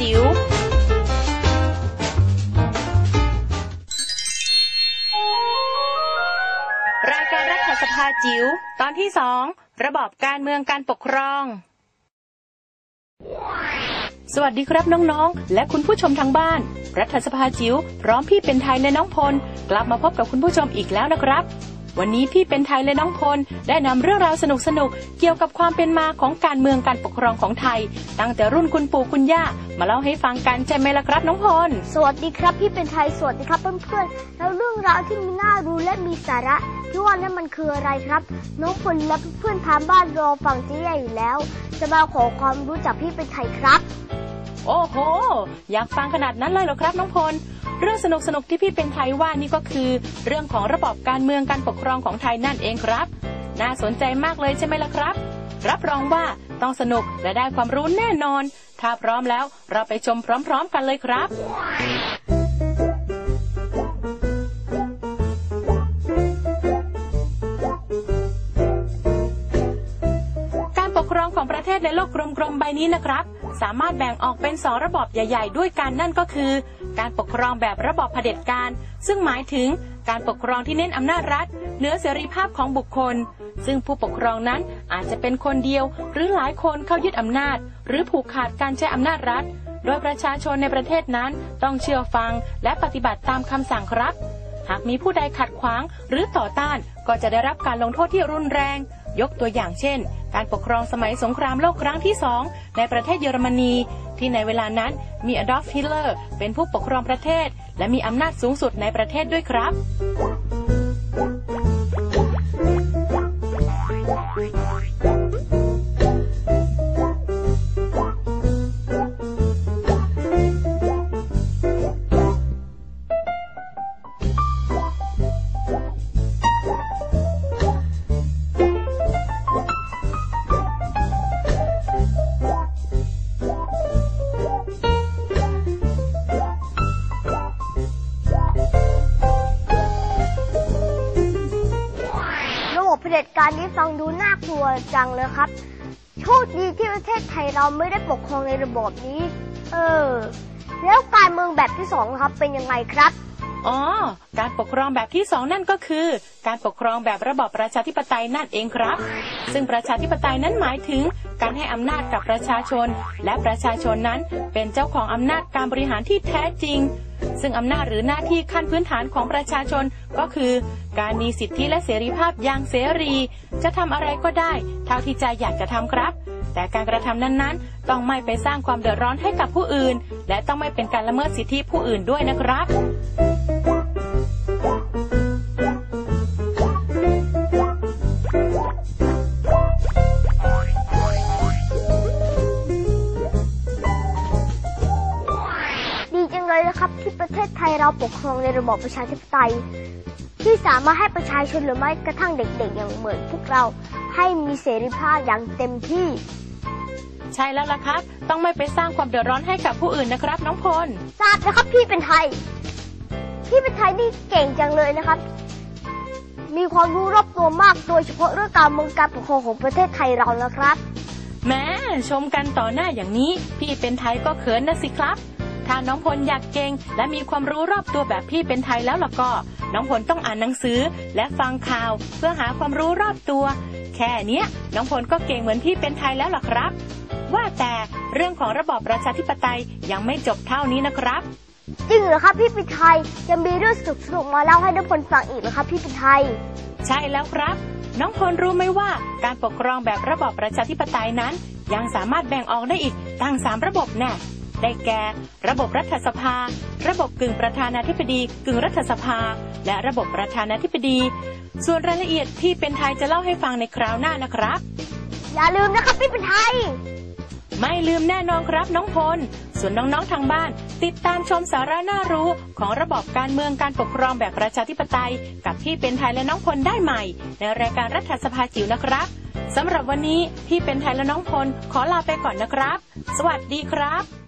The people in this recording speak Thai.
จิ๋วรายการรัฐสภาจิ๋วตอนที่สองระบอบการเมืองการปกครอง สวัสดีครับน้องๆ และคุณผู้ชมทางบ้าน รัฐสภาจิ๋วพร้อมพี่เป็นไทยและน้องพล กลับมาพบกับคุณผู้ชมอีกแล้วนะครับ วันนี้พี่เป็นไทยและน้องพลได้นำเรื่องราวสนุกๆเกี่ยวกับความเป็นมาของการเมืองการปกครองของไทย ตั้งแต่รุ่นคุณปู่คุณย่ามาเล่าให้ฟังกันใช่ไหมล่ะครับน้องพล สวัสดีครับพี่เป็นไทยสวัสดีครับเพื่อนๆแล้วเรื่องราวที่มีน่ารู้และมีสาระที่ว่านั้นมันคืออะไรครับ น้องพลและเพื่อนๆทางบ้านรอฟังเจ๊ใหญ่อยู่แล้ว จะมาขอความรู้จากพี่เป็นไทยครับ โอ้โห อยากฟังขนาดนั้นเลยเหรอครับน้องพล เรื่องสนุกสนุกที่พี่เป็นไทยว่านี่ก็คือ เรื่องของระบอบการเมืองการปกครองของไทยนั่นเองครับ น่าสนใจมากเลยใช่ไหมล่ะครับ รับรองว่าต้องสนุกและได้ความรู้แน่นอน ถ้าพร้อมแล้วเราไปชมพร้อม ๆ กันเลยครับ ในโลกกลมๆใบนี้นะครับ สามารถแบ่งออกเป็นสองระบอบใหญ่ ๆ ด้วยกันนั่นก็คือ การปกครองแบบระบอบเผด็จการ ซึ่งหมายถึงการปกครองที่เน้นอำนาจรัฐเหนือเสรีภาพของบุคคล ซึ่งผู้ปกครองนั้นอาจจะเป็นคนเดียว หรือหลายคนเข้ายึดอำนาจ หรือผูกขาดการใช้อำนาจรัฐ โดยประชาชนในประเทศนั้นต้องเชื่อฟังและปฏิบัติตามคำสั่งครับ หากมีผู้ใดขัดขวางหรือต่อต้านก็จะได้รับการลงโทษที่รุนแรง ยกตัวอย่างเช่น การปกครองสมัยสงครามโลกครั้งที่สองในประเทศเยอรมนี ที่ในเวลานั้นมีอดอล์ฟฮิตเลอร์เป็นผู้ปกครองประเทศ และมีอำนาจสูงสุดในประเทศด้วยครับระ การนี้ฟังดูน่ากลัวจังเลยครับ โชคดีที่ประเทศไทยเราไม่ได้ปกครองในระบอบนี้ เออ แล้วการเมืองแบบที่สองครับเป็นยังไงครับ อ๋อ การปกครองแบบที่สองนั่นก็คือ การปกครองแบบระบอบประชาธิปไตยนั่นเองครับ ซึ่งประชาธิปไตยนั้นหมายถึง การให้อำนาจกับประชาชน และประชาชนนั้นเป็นเจ้าของอำนาจการบริหารที่แท้จริง ซึ่งอำนาจหรือหน้าที่ขั้นพื้นฐานของประชาชนก็คือ การมีสิทธิและเสรีภาพอย่างเสรี จะทำอะไรก็ได้ เท่าที่ใจอยากจะทำครับแต่การกระทำนั้นๆ ต้องไม่ไปสร้างความเดือดร้อนให้กับผู้อื่น และต้องไม่เป็นการละเมิดสิทธิผู้อื่นด้วยนะครับ นะครับ ที่ประเทศไทยเราปกครองในระบอบประชาธิปไตย ที่สามารถให้ประชาชนหรือไม่กระทั่งเด็กๆ อย่างเหมือนพวกเราให้มีเสรีภาพอย่างเต็มที่ ใช่แล้วล่ะครับ ต้องไม่ไปสร้างความเดือดร้อนให้กับผู้อื่นนะครับ น้องพลทราบนะครับพี่เป็นไทย พี่เป็นไทยนี่เก่งจังเลยนะครับ มีความรู้รอบตัวมากโดยเฉพาะเรื่องการเมืองการปกครองของประเทศไทยเรานะครับแม้ชมกันต่อหน้าอย่างนี้ พี่เป็นไทยก็เขินนะสิครับ ถ้าน้องพลอยากเก่งและมีความรู้รอบตัวแบบพี่เป็นไทยแล้วล่ะก็ น้องพลต้องอ่านหนังสือและฟังข่าว เพื่อหาความรู้รอบตัว แค่เนี้ย น้องพลก็เก่งเหมือนพี่เป็นไทยแล้วล่ะครับ ว่าแต่เรื่องของระบอบประชาธิปไตยยังไม่จบเท่านี้นะครับจริงเหรอครับพี่เป็นไทยยังมีเรื่องสนุกๆมาเล่าให้ทุกคนฟังอีกนะครับพี่เป็นไทย ใช่แล้วครับ น้องพลรู้ไหมว่าการปกครองแบบระบอบประชาธิปไตยนั้น ยังสามารถแบ่งออกได้อีกตั้งสามระบบแน่ ได้แก่ ระบบรัฐสภา ระบบกึ่งประธานาธิบดี กึ่งรัฐสภา และระบบประธานาธิบดี ส่วนรายละเอียดที่เป็นไทยจะเล่าให้ฟังในคราวหน้านะครับ อย่าลืมนะครับพี่เป็นไทย ไม่ลืมแน่นอนครับน้องพล ส่วนน้องๆทางบ้าน ติดตามชมสาระน่ารู้ของระบอบการเมืองการปกครองแบบประชาธิปไตย กับพี่เป็นไทยและน้องพลได้ใหม่ ในรายการรัฐสภาจิ๋วนะครับสำหรับวันนี้พี่เป็นไทยและน้องพล ขอลาไปก่อนนะครับ สวัสดีครับ